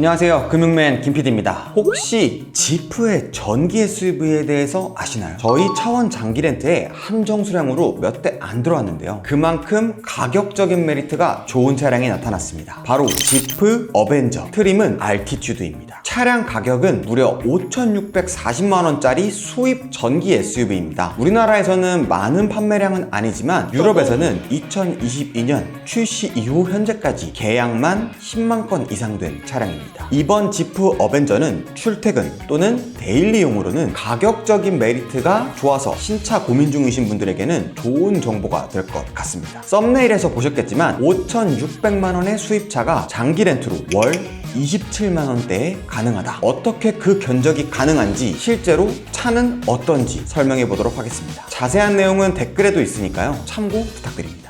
안녕하세요. 금융맨 김PD입니다. 혹시 지프의 전기 SUV에 대해서 아시나요? 저희 차원 장기 렌트에 함정 수량으로 몇 대 안 들어왔는데요. 그만큼 가격적인 메리트가 좋은 차량이 나타났습니다. 바로 지프 어벤져. 트림은 알티튜드입니다. 차량 가격은 무려 5,640만원짜리 수입 전기 SUV입니다. 우리나라에서는 많은 판매량은 아니지만 유럽에서는 2022년 출시 이후 현재까지 계약만 10만 건 이상 된 차량입니다. 이번 지프 어벤져는 출퇴근 또는 데일리용으로는 가격적인 메리트가 좋아서 신차 고민 중이신 분들에게는 좋은 정보가 될 것 같습니다. 썸네일에서 보셨겠지만 5,600만 원의 수입차가 장기 렌트로 월 27만 원대에 가능하다. 어떻게 그 견적이 가능한지 실제로 차는 어떤지 설명해 보도록 하겠습니다. 자세한 내용은 댓글에도 있으니까요. 참고 부탁드립니다.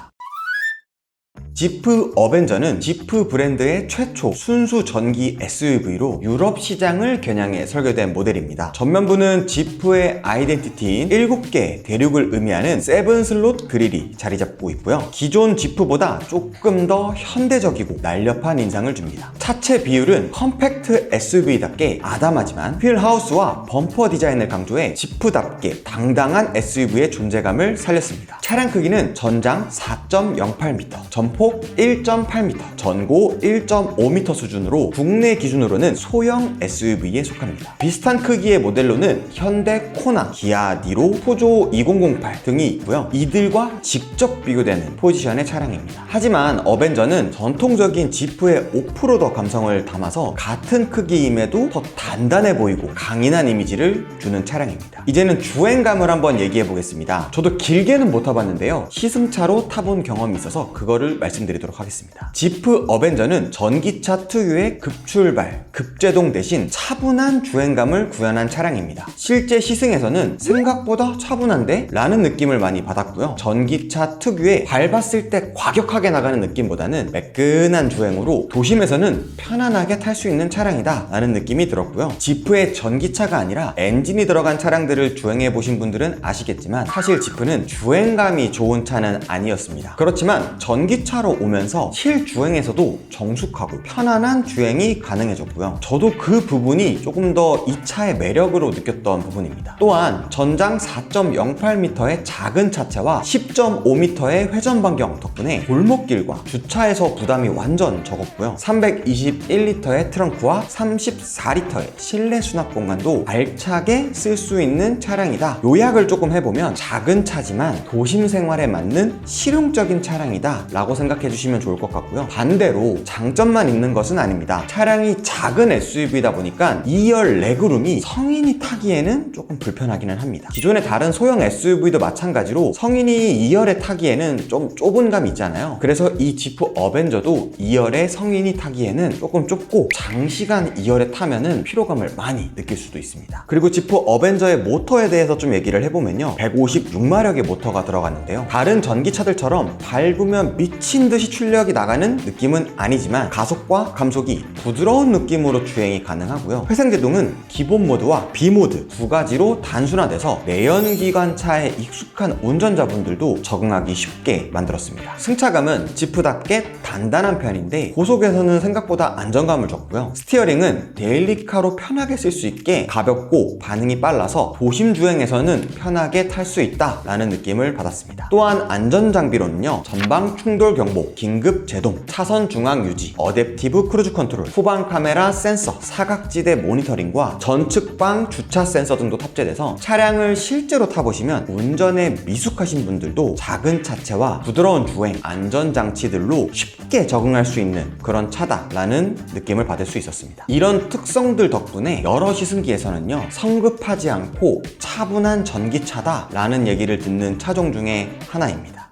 지프 어벤져는 지프 브랜드의 최초 순수 전기 SUV로 유럽 시장을 겨냥해 설계된 모델입니다. 전면부는 지프의 아이덴티티인 7개 대륙을 의미하는 세븐 슬롯 그릴이 자리 잡고 있고요. 기존 지프보다 조금 더 현대적이고 날렵한 인상을 줍니다. 차체 비율은 컴팩트 SUV답게 아담하지만 휠하우스와 범퍼 디자인을 강조해 지프답게 당당한 SUV의 존재감을 살렸습니다. 차량 크기는 전장 4.08m, 전폭 1.8m, 전고 1.5m 수준으로 국내 기준으로는 소형 SUV에 속합니다. 비슷한 크기의 모델로는 현대 코나, 기아 니로, 포조 2008 등이 있고요. 이들과 직접 비교되는 포지션의 차량입니다. 하지만 어벤져는 전통적인 지프의 오프로더 감성을 담아서 같은 크기임에도 더 단단해 보이고 강인한 이미지를 주는 차량입니다. 이제는 주행감을 한번 얘기해 보겠습니다. 저도 길게는 못 타봤는데요. 시승차로 타본 경험이 있어서 그거를 말씀드 리도록 하겠습니다. 지프 어벤져는 전기차 특유의 급출발, 급제동 대신 차분한 주행감을 구현한 차량입니다. 실제 시승에서는 생각보다 차분한데? 라는 느낌을 많이 받았고요. 전기차 특유의 밟았을 때 과격하게 나가는 느낌보다는 매끈한 주행으로 도심에서는 편안하게 탈 수 있는 차량이다 라는 느낌이 들었고요. 지프의 전기차가 아니라 엔진이 들어간 차량들을 주행해 보신 분들은 아시겠지만 사실 지프는 주행감이 좋은 차는 아니었습니다. 그렇지만 전기차로 오면서 실주행에서도 정숙하고 편안한 주행이 가능해졌고요. 저도 그 부분이 조금 더 이 차의 매력으로 느꼈던 부분입니다. 또한 전장 4.08m의 작은 차체와 10.5m의 회전 반경 덕분에 골목길과 주차에서 부담이 완전 적었고요. 321리터의 트렁크와 34리터의 실내 수납 공간도 알차게 쓸 수 있는 차량이다. 요약을 조금 해보면 작은 차지만 도심 생활에 맞는 실용적인 차량이다 라고 생각 해 주시면 좋을 것 같고요. 반대로 장점만 있는 것은 아닙니다. 차량이 작은 SUV다 보니까 2열 레그룸이 성인이 타기에는 조금 불편하기는 합니다. 기존의 다른 소형 SUV도 마찬가지로 성인이 2열에 타기에는 좀 좁은 감이 있잖아요. 그래서 이 지프 어벤져도 2열에 성인이 타기에는 조금 좁고 장시간 2열에 타면은 피로감을 많이 느낄 수도 있습니다. 그리고 지프 어벤져의 모터에 대해서 좀 얘기를 해보면요. 156마력의 모터가 들어갔는데요. 다른 전기차들처럼 밟으면 미친 듯이 출력이 나가는 느낌은 아니지만 가속과 감속이 부드러운 느낌으로 주행이 가능하고요. 회생제동은 기본 모드와 비모드 두 가지로 단순화돼서 내연기관차에 익숙한 운전자분들도 적응하기 쉽 게 만들었습니다. 승차감은 지프답게 단단한 편인데 고속에서는 생각보다 안정감을 줬고요. 스티어링은 데일리카로 편하게 쓸 수 있게 가볍고 반응이 빨라서 도심 주행에서는 편하게 탈 수 있다라는 느낌을 받았습니다. 또한 안전 장비로는요. 전방 충돌 경보, 긴급 제동, 차선 중앙 유지, 어댑티브 크루즈 컨트롤, 후방 카메라 센서, 사각지대 모니터링과 전측방 주차 센서 등도 탑재돼서 차량을 실제로 타보시면 운전에 미숙하신 분들도 작은 차 체와 부드러운 주행, 안전 장치들로 쉽게 적응할 수 있는 그런 차다라는 느낌을 받을 수 있었습니다. 이런 특성들 덕분에 여러 시승기에서는요 성급하지 않고 차분한 전기차다라는 얘기를 듣는 차종 중에 하나입니다.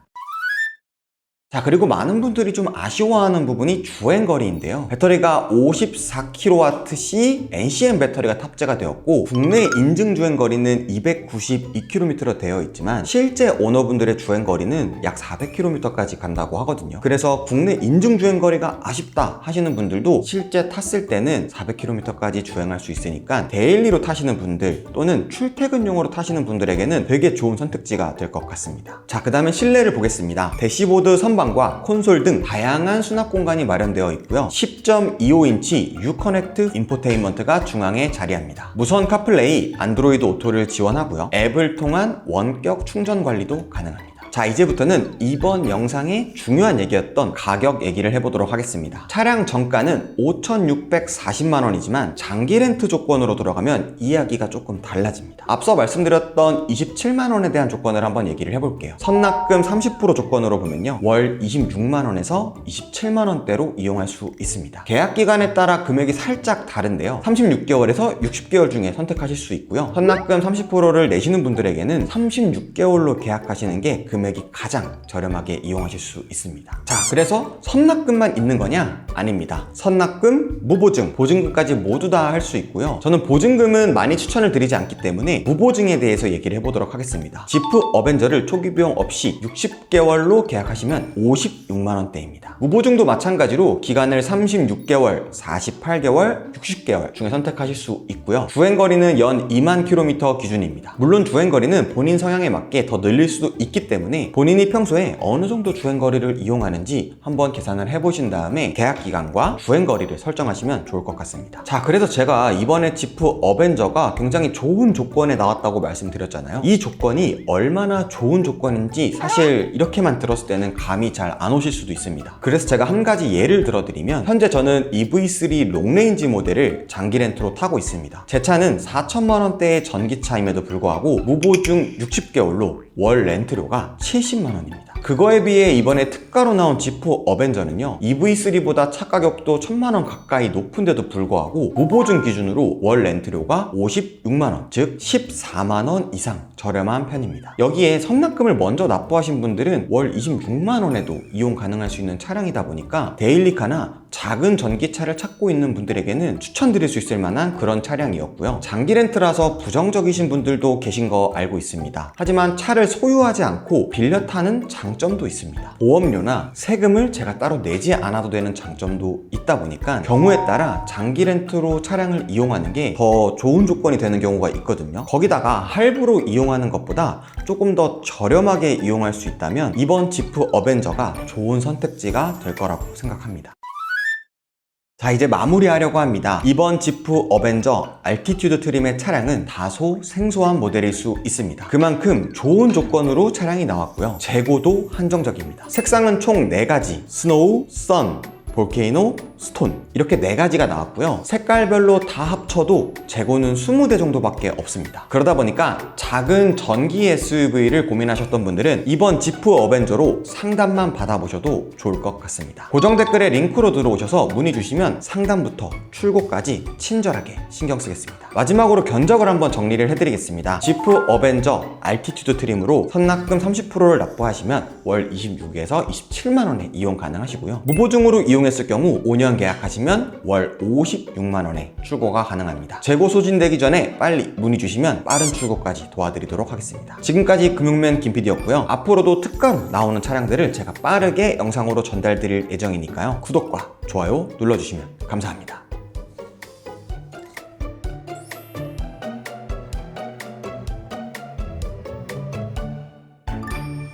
자 그리고 많은 분들이 좀 아쉬워하는 부분이 주행거리인데요. 배터리가 54kWh NCM 배터리가 탑재가 되었고 국내 인증 주행거리는 292km로 되어 있지만 실제 오너분들의 주행거리는 약 400km까지 간다고 하거든요. 그래서 국내 인증 주행거리가 아쉽다 하시는 분들도 실제 탔을 때는 400km까지 주행할 수 있으니까 데일리로 타시는 분들 또는 출퇴근용으로 타시는 분들에게는 되게 좋은 선택지가 될 것 같습니다. 자그 다음에 실내를 보겠습니다. 대시보드 선반 선반과 콘솔 등 다양한 수납 공간이 마련되어 있고요. 10.25인치 유커넥트 인포테인먼트가 중앙에 자리합니다. 무선 카플레이, 안드로이드 오토를 지원하고요. 앱을 통한 원격 충전 관리도 가능합니다. 자 이제부터는 이번 영상의 중요한 얘기였던 가격 얘기를 해보도록 하겠습니다. 차량 정가는 5,640만 원이지만 장기 렌트 조건으로 들어가면 이야기가 조금 달라집니다. 앞서 말씀드렸던 27만 원에 대한 조건을 한번 얘기를 해볼게요. 선납금 30% 조건으로 보면요. 월 26만 원에서 27만 원대로 이용할 수 있습니다. 계약 기간에 따라 금액이 살짝 다른데요. 36개월에서 60개월 중에 선택하실 수 있고요. 선납금 30%를 내시는 분들에게는 36개월로 계약하시는 게 금액 이 가장 저렴하게 이용하실 수 있습니다. 자, 그래서 선납금만 있는 거냐? 아닙니다. 선납금, 무보증, 보증금까지 모두 다 할 수 있고요. 저는 보증금은 많이 추천을 드리지 않기 때문에 무보증에 대해서 얘기를 해보도록 하겠습니다. 지프 어벤져를 초기 비용 없이 60개월로 계약하시면 56만 원대입니다. 무보증도 마찬가지로 기간을 36개월, 48개월, 60개월 중에 선택하실 수 있고요. 주행거리는 연 2만 킬로미터 기준입니다. 물론 주행거리는 본인 성향에 맞게 더 늘릴 수도 있기 때문에 본인이 평소에 어느 정도 주행거리를 이용하는지 한번 계산을 해보신 다음에 계약 기간과 주행거리를 설정하시면 좋을 것 같습니다. 자, 그래서 제가 이번에 지프 어벤져가 굉장히 좋은 조건에 나왔다고 말씀드렸잖아요. 이 조건이 얼마나 좋은 조건인지 사실 이렇게만 들었을 때는 감이 잘 안 오실 수도 있습니다. 그래서 제가 한 가지 예를 들어드리면 현재 저는 EV3 롱레인지 모델을 장기 렌트로 타고 있습니다. 제 차는 4천만 원대의 전기차임에도 불구하고 무보증 60개월로 월 렌트료가 70만 원입니다. 그거에 비해 이번에 특가로 나온 지프 어벤져는요 EV3보다 차 가격도 1000만 원 가까이 높은데도 불구하고 무보증 기준으로 월 렌트료가 56만 원, 즉 14만 원 이상 저렴한 편입니다. 여기에 선납금을 먼저 납부하신 분들은 월 26만 원에도 이용 가능할 수 있는 차량이다 보니까 데일리카나 작은 전기차를 찾고 있는 분들에게는 추천드릴 수 있을 만한 그런 차량이었고요. 장기 렌트라서 부정적이신 분들도 계신 거 알고 있습니다. 하지만 차를 소유하지 않고 빌려 타는 장점도 있습니다. 보험료나 세금을 제가 따로 내지 않아도 되는 장점도 있다 보니까 경우에 따라 장기 렌트로 차량을 이용하는 게 더 좋은 조건이 되는 경우가 있거든요. 거기다가 할부로 이용하는 것보다 조금 더 저렴하게 이용할 수 있다면 이번 지프 어벤져가 좋은 선택지가 될 거라고 생각합니다. 자 이제 마무리하려고 합니다. 이번 지프 어벤져 알티튜드 트림의 차량은 다소 생소한 모델일 수 있습니다. 그만큼 좋은 조건으로 차량이 나왔고요. 재고도 한정적입니다. 색상은 총 4가지. 스노우, 선, 볼케이노, 스톤 이렇게 네 가지가 나왔고요. 색깔별로 다 합쳐도 재고는 20대 정도밖에 없습니다. 그러다 보니까 작은 전기 SUV를 고민하셨던 분들은 이번 지프 어벤져로 상담만 받아보셔도 좋을 것 같습니다. 고정 댓글에 링크로 들어오셔서 문의 주시면 상담부터 출고까지 친절하게 신경 쓰겠습니다. 마지막으로 견적을 한번 정리를 해드리겠습니다. 지프 어벤져 알티튜드 트림으로 선납금 30%를 납부하시면 월 26에서 27만 원에 이용 가능하시고요. 무보증으로 이용했을 경우 5년 계약하시면 월 56만 원에 출고가 가능합니다. 재고 소진되기 전에 빨리 문의 주시면 빠른 출고까지 도와드리도록 하겠습니다. 지금까지 금융맨 김PD였고요. 앞으로도 특가로 나오는 차량들을 제가 빠르게 영상으로 전달드릴 예정이니까요. 구독과 좋아요 눌러주시면 감사합니다.